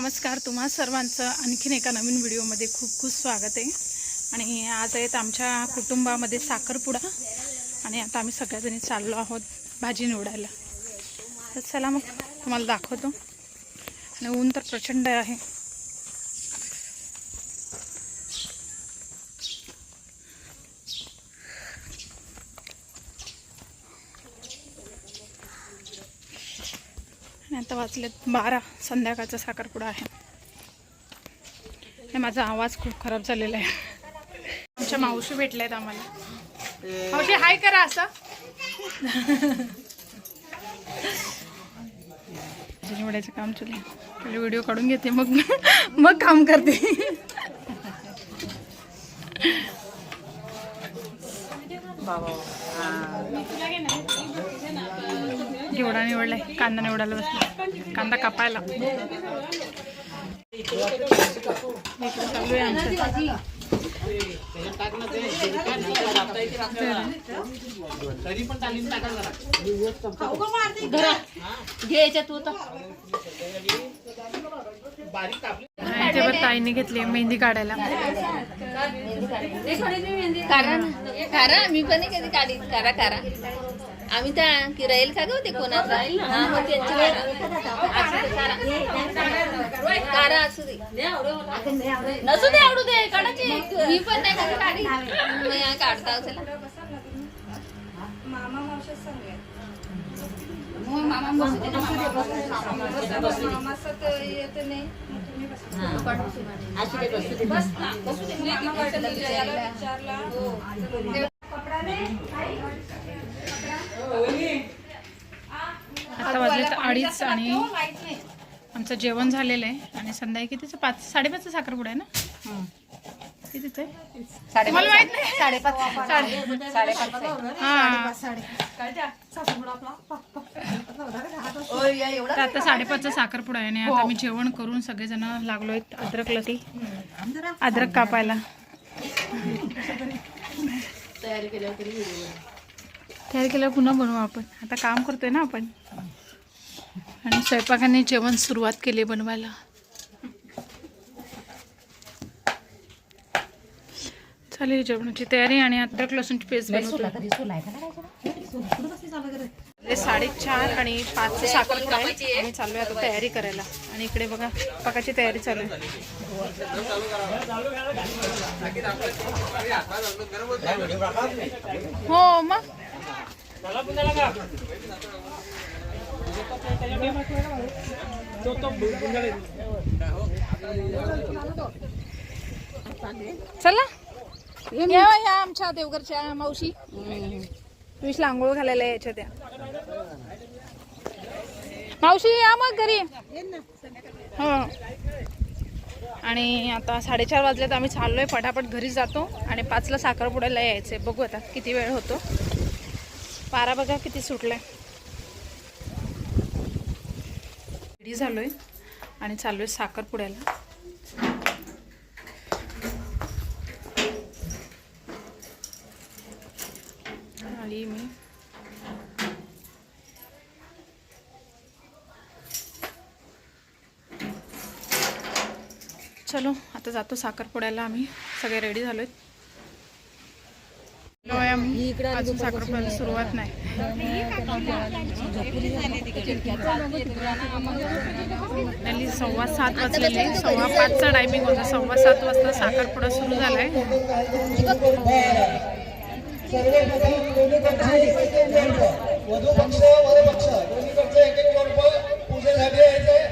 नमस्कार तुम्हा सर्वांचं आणखीन एका नवीन व्हिडिओमध्ये खूप खूप स्वागत आहे. आणि आज आहेत आमच्या कुटुंबामध्ये साखरपुडा आणि आता आम्ही सगळ्याजणी चाललो आहोत भाजी निवडायला. तर चला मग तुम्हाला दाखवतो. आणि ऊन तर प्रचंड आहे. आणि आता वाजलेत बारा. संध्याकाळचा साखरपुडा आहे. माझा आवाज खूप खराब झालेला आहे. आमच्या मावशी भेटल्या आहेत आम्हाला. मावशी हाय करा असं. निवडायचं काम चालू. पहिले व्हिडिओ काढून घेते मग मग काम करते. घेवडा निवडलाय. कांदा निवडायला बसला. कांदा कापायला. चालू आहे आमचं घ्यायच्या तू ताईने घेतली मेहंदी काढायला. कारण मी पण कधी काढी करा करा. आम्ही त्या की राहील का ग ते हा, दे, करा. करा असू दे नसू दे आवडू दे काढायची मी पण नाही कधी काढी मग काढता चला आता वाजले अडीच आणि आमचं जेवण झालेलं आहे. आणि संध्याकाळी कितीचं? पाच साडेपाचचं साखरपुडा आहे ना? कितीच आहे मला माहीत नाही? साडे- हा. तर आता साडेपाचचा साखरपुडा आहे आणि आता आम्ही जेवण करून सगळेजण लागलो आहेत अद्रक लसी. अद्रक कापायला. तयारी केल्यावर पुन्हा बनवू आपण. आता काम करतोय ना आपण. आणि स्वयंपाकाने जेवण सुरुवात केली बनवायला. चालेल जेवणाची तयारी आणि अद्रक लसूणची पेस्ट बनवतो. साडेचार आणि पाच साखरपुडा आहे. आम्ही चाललोय आता तयारी करायला. आणि इकडे बघा पकाची तयारी चालू आहे. हो मग. चला. या या आमच्या देवघरच्या मावशी. विष आंघोळ घालायला यायच्या त्या. मावशी या मग घरी. हो. आणि आता साडेचार वाजल्यात आम्ही चाललोय फटाफट घरी जातो. आणि पाचला साखरपुड्याला यायचंय. बघू आता किती वेळ होतो. पारा बघा किती सुटलाय. रेडी झालो आहे आणि चाललोय साखरपुड्याला आली मी. चलो आता जातो साखरपुड्याला आम्ही सगळे रेडी झालो आहे अजून साखरपुड्याला सुरुवात नाही. आणि सव्वा सात वाजलेले. सव्वा पाचचा टायमिंग होता. सव्वा सात वाजता साखरपुडा सुरू पूजेसाठी यायचंय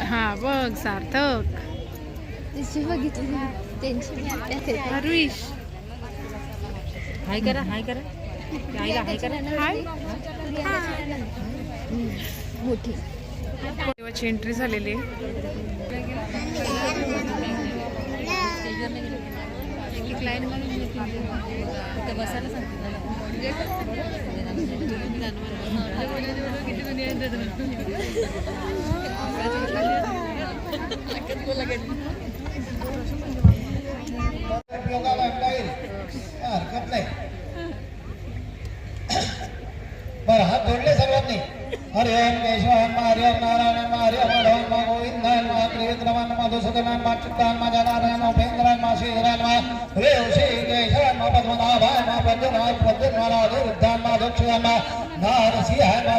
हा बघ सार्थक. बघितली त्यांची हाय करा हाय करा. आईला हाय करा. हाय. मोठी. देवाची एंट्री झालेली आहे. उपयोगाला आणता येईल हरकत नाही बरं हात जोडले सर्वांनी हरे ओम केशव हनुमा हरे ओम नारायण हनुमा हरे ओम माधव गोविंद हनुमा त्रिविक्रम मा दुसुदन हनुमा चित्त हनुमा जनार्दन हनुमा उपेंद्र हनुमा श्रीधर मा हरे श्री केशव हनुमा पद्मनाभ मा पद्मनाभ पद्मनाभ राधे मा हनुमा दक्ष हनुमा नारसिंह हनुमा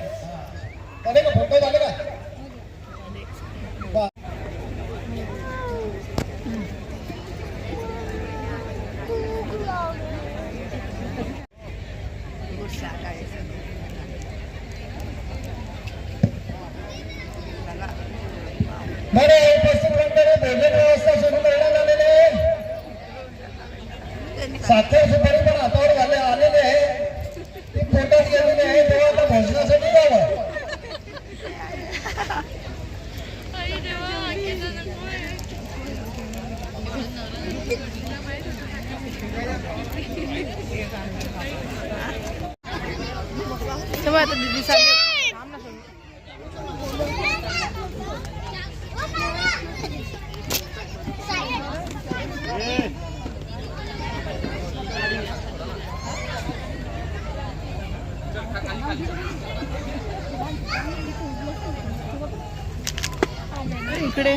झाले Coba tadi di sana. इकडे.